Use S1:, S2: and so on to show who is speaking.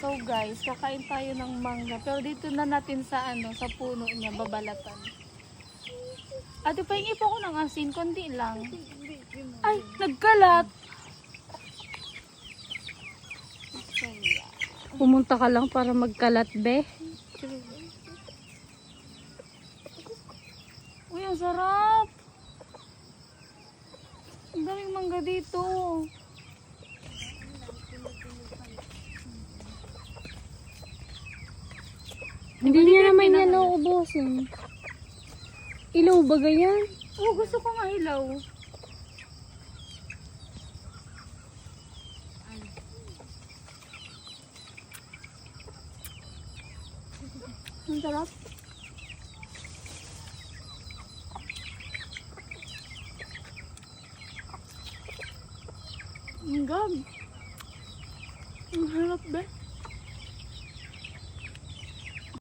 S1: So guys, kakain tayo ng mangga. Pero dito na natin sa ano, sa puno niya, babalatan. Ate, pahingi po ako ng asin, konti lang. Ay, nagkalat!
S2: Pumunta ka lang para magkalat, be.
S1: Uy, ang sarap! Ang daming mangga dito.
S2: Hindi niya naman yan nauubusin. Ilaw ba ganyan?
S1: Oh, gusto ko nga hilaw. Ang sarap. Ang gab. Ang harap ba?